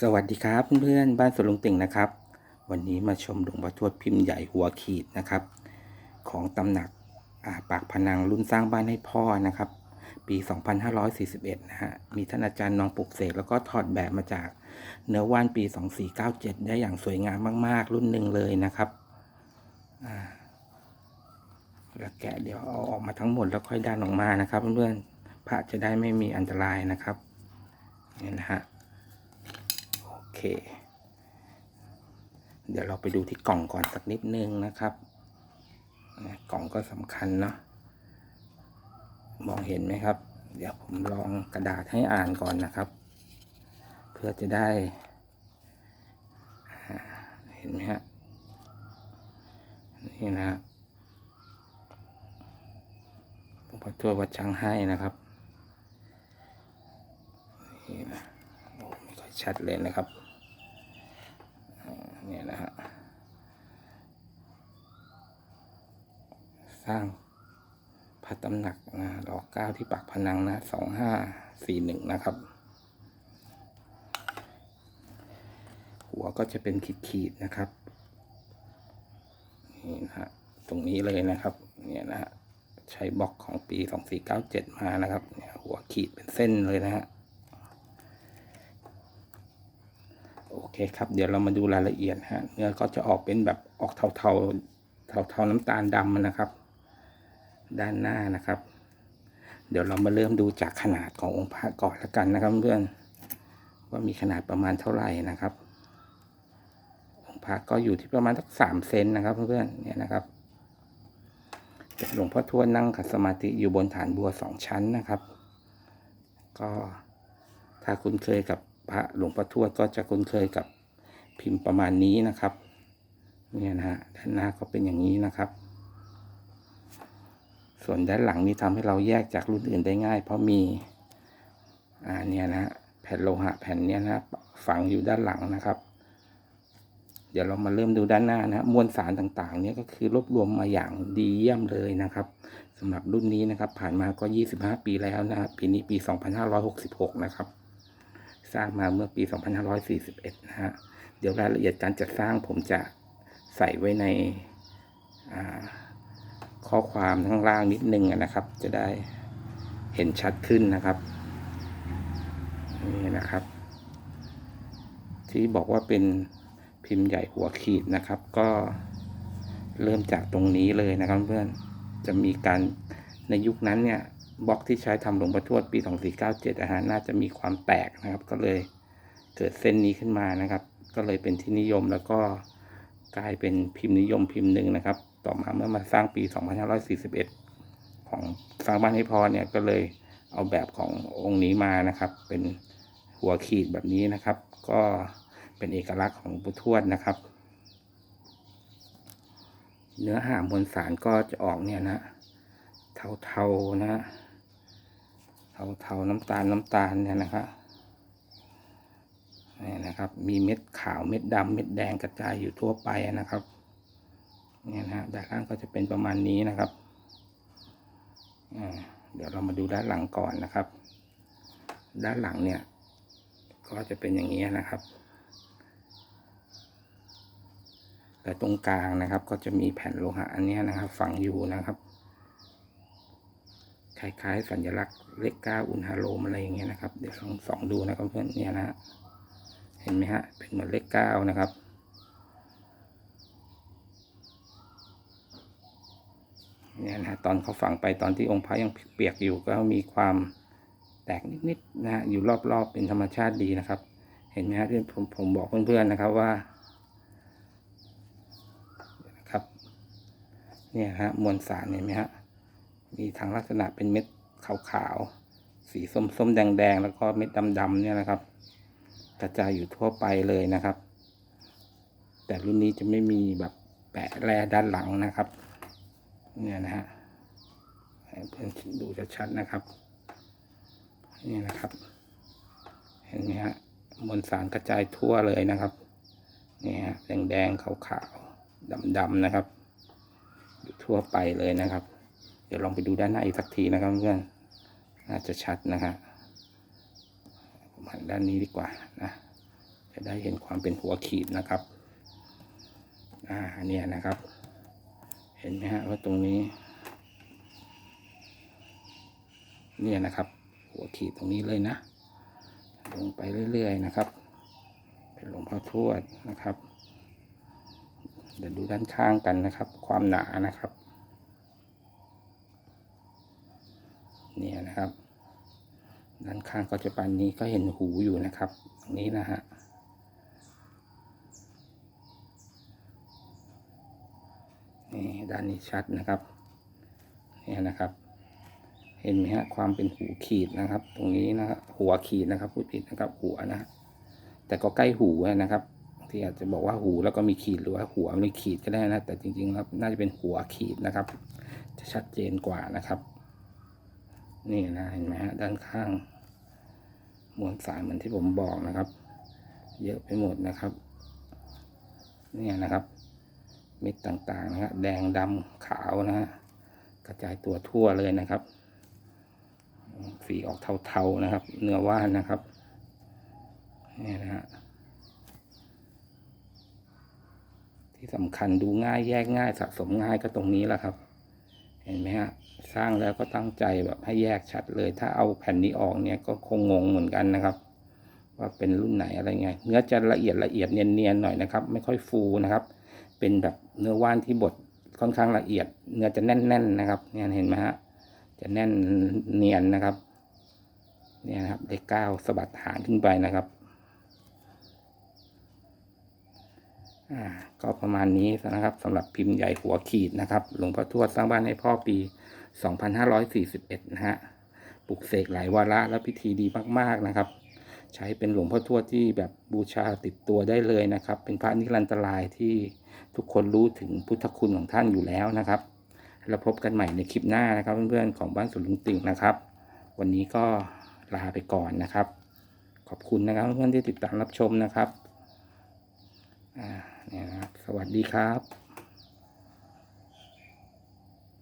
สวัสดีครับเพื่อนๆบ้านสวนลุงติ่งนะครับ วันนี้มาชมหลวงพ่อทวดพิมพ์ใหญ่หัวขีดนะครับ ของตำหนักาปากพนังรุ่นสร้างบ้านให้พ่อนะครับ ปี 2541 นะฮะมีท่านอาจารย์นองปลุกเสกแล้วก็ถอดแบบมาจากเนื้อว่านปี 2497 ได้อย่างสวยงามมาก ๆ รุ่นหนึ่งเลยนะครับอ่าแล้วแกะเดี๋ยวเอาออกมาทั้งหมดแล้วค่อยดันออกมานะครับ เพื่อนๆพระจะได้ไม่มีอันตรายนะครับนี่นะฮะ เดี๋ยวเราไปดูที่กล่องก่อนสักนิดนึงนะครับ กล่องก็สำคัญเนาะมองเห็นไหมครับ เดี๋ยวผมลองกระดาษให้อ่านก่อนนะครับ เพื่อจะได้ เห็นไหมฮะนี่นะฮะผมขอตัววัดช้างให้นะครับนี่นะโอ้ไม่ค่อยชัดเลยนะครับ เนี่ยนะฮะสร้างพระตำหนักนะรอเก้าที่ปากพนังนะสองห้าสี่หนึ่งนะครับ หัวก็จะเป็นขีดๆนะครับนี่นะฮะตรงนี้เลยนะครับ เนี่ยนะฮะใช้บล็อกของปีสองสี่เก้าเจ็ดมานะครับ เนี่ยหัวขีดเป็นเส้นเลยนะฮะ โอ เคครับ เดี๋ยวเรามาดูรายละเอียดฮะเนื้อก็จะออกเป็นแบบออกเทาเทาเทาเทาๆน้ำตาลดำนะครับ ด้านหน้านะครับ เดี๋ยวเรามาเริ่มดูจากขนาดขององค์พระก่อนละกันนะครับเพื่อนว่ามีขนาดประมาณเท่าไหร่นะครับ องค์พระก็อยู่ที่ประมาณสักสามเซนนะครับเพื่อนๆเนี่ยนะครับหลวงพ่อทวดนั่งขัดสมาธิอยู่บนฐานบัวสองชั้นนะครับ ก็ถ้าคุ้นเคยกับ พระหลวงพ่อทวดก็จะคุ้นเคยกับพิมพ์ประมาณนี้นะครับ เนี่ยนะฮะด้านหน้าก็เป็นอย่างนี้นะครับ ส่วนด้านหลังนี่ทำให้เราแยกจากรุ่นอื่นได้ง่าย เพราะมีอ่าเนี่ยนะแผ่นโลหะแผ่นเนี้ยนะฝังอยู่ด้านหลังนะครับ เดี๋ยวเรามาเริ่มดูด้านหน้านะมวลสารต่างๆ เนี่ยก็คือรวบรวมมาอย่างดีเยี่ยมเลยนะครับสำหรับรุ่นนี้นะครับ ผ่านมาก็ 25 ปีแล้วนะปีนี้ปี 2566 นะครับ สร้างมาเมื่อปี 2541 นะฮะ เดี๋ยวรายละเอียดการจัดสร้างผมจะใส่ไว้ในข้อความข้างล่างนิดนึงนะครับ จะได้เห็นชัดขึ้นนะครับ นี่นะครับ ที่บอกว่าเป็นพิมพ์ใหญ่หัวขีดนะครับ ก็เริ่มจากตรงนี้เลยนะครับเพื่อน จะมีการในยุคนั้นเนี่ย บล็อกที่ใช้ทำหลวงพ่อทวดปี 2497นะฮะน่าจะมีความแตกนะครับ ก็เลยเกิดเส้นนี้ขึ้นมานะครับ ก็เลยเป็นที่นิยมแล้วก็กลายเป็นพิมพ์นิยมพิมพ์หนึ่งนะครับ ต่อมาเมื่อมาสร้างปี 2541 ของสร้างบ้านให้พอเนี่ยก็เลยเอาแบบขององค์นี้มานะครับ เป็นหัวขีดแบบนี้นะครับ ก็เป็นเอกลักษณ์ของหลวงปู่ทวดนะครับ เนื้อหามวลสารก็จะออกเนี่ยนะเทาๆนะ เทาๆน้ำตาลน้ำตาลเนี่ยนะครับนี่นะครับ มีเม็ดขาวเม็ดดำเม็ดแดงกระจายอยู่ทั่วไปนะครับเนี่ยนะฮะด้านล่างก็จะเป็นประมาณนี้นะครับเดี๋ยวเรามาดูด้านหลังก่อนนะครับ ด้านหลังเนี่ย ก็จะเป็นอย่างนี้นะครับแต่ตรงกลางนะครับ ก็จะมีแผ่นโลหะอันนี้นะครับ ฝังอยู่นะครับ คล้ายๆ สัญลักษณ์เลขเก้าอุณหาโลมอะไรอย่างเงี้ยนะครับ เดี๋ยวลองส่องดูนะครับเพื่อนเนี่ยนะเห็นไหมฮะ เป็นเหมือนเลขเก้านะครับ เนี่ยนะตอนเขาฝังไปตอนที่องค์พระยังเปียกอยู่ก็มีความแตกนิดๆนะฮะอยู่รอบๆเป็นธรรมชาติดีนะครับ เห็นไหมฮะที่ผมผมบอกเพื่อนๆนะครับว่าครับ เนี่ยฮะมวลสารเห็นไหมฮะ มีทางลักษณะเป็นเม็ดขาวๆ สีส้มๆ แดงๆ แล้วก็เม็ดดำๆ เนี่ยนะครับ กระจายอยู่ทั่วไปเลยนะครับ แต่รุ่นนี้จะไม่มีแบบแปะแร่ด้านหลังนะครับ เนี่ยนะฮะเพื่อนดูชัดๆนะครับ นี่นะครับ เห็นไหมฮะ มวลสารกระจายทั่วเลยนะครับ นี่ฮะ แดงๆ ขาวๆ ดำๆ นะครับ อยู่ทั่วไปเลยนะครับ เดี๋ยวลองไปดูด้านหน้าอีกสักทีนะครับเพื่อนน่าจะชัดนะฮะผมหันด้านนี้ดีกว่านะจะได้เห็นความเป็นหัวขีดนะครับอ่าเนี่ยนะครับ เห็นไหมฮะว่าตรงนี้ เนี่ยนะครับ หัวขีดตรงนี้เลยนะ ลงไปเรื่อย ๆ นะครับ เป็นหลวงพ่อทวดนะครับ เดี๋ยวดูด้านข้างกันนะครับ ความหนานะครับ เนี่ยนะครับ ด้านข้างก็จะปานนี้ก็เห็นหูอยู่นะครับ ตรงนี้นะฮะนี่ด้านนี้ชัดนะครับเนี่ยนะครับ เห็นไหมฮะความเป็นหูขีดนะครับ ตรงนี้นะหัวขีดนะครับพูดผิดนะครับ หัวนะฮะแต่ก็ใกล้หูนะครับที่อาจจะบอกว่าหูแล้วก็มีขีดหรือว่าหัวมีขีดก็ได้นะแต่จริงๆแล้วน่าจะเป็นหัวขีดนะครับ จะชัดเจนกว่านะครับ นี่นะเห็นไหมฮะด้านข้าง มวลสารเหมือนที่ผมบอกนะครับ เยอะไปหมดนะครับ เนี่ยนะครับ เม็ดต่างๆนะฮะแดงดำขาวนะฮะกระจายตัวทั่วเลยนะครับ สีออกเทาๆนะครับ เนื้อว่านนะครับนี่นะฮะที่สำคัญดูง่ายแยกง่ายสะสมง่ายก็ตรงนี้แหละครับ เห็นไหมฮะสร้างแล้วก็ตั้งใจแบบให้แยกชัดเลย ถ้าเอาแผ่นนี้ออกเนี่ยก็คงงงเหมือนกันนะครับ ว่าเป็นรุ่นไหนอะไรไง เนื้อจะละเอียดละเอียดเนียนๆหน่อยนะครับ ไม่ค่อยฟูนะครับ เป็นแบบเนื้อว่านที่บดค่อนข้างละเอียด เนื้อจะแน่น ๆนะครับเนี่ยเห็นไหมฮะจะแน่นเนียนนะครับเนี่ยนะครับเลขเก้าสะบัดหางขึ้นไปนะครับ อ่า ก็ประมาณนี้นะครับสำหรับพิมพ์ใหญ่หัวขีดนะครับ หลวงพ่อทวดสร้างบ้านให้พ่อปี 2541 นะฮะ ปลุกเสกหลายวาระและพิธีดีมากๆนะครับ ใช้เป็นหลวงพ่อทวดที่แบบบูชาติดตัวได้เลยนะครับ เป็นพระนิรันตรายที่ทุกคนรู้ถึงพุทธคุณของท่านอยู่แล้วนะครับแล้วพบกันใหม่ในคลิปหน้านะครับ เพื่อนๆของบ้านสุนลุงติ่งนะครับ วันนี้ก็ลาไปก่อนนะครับ ขอบคุณนะครับเพื่อนๆที่ติดตามรับชมนะครับอ่า เนี่ยนะครับ สวัสดีครับ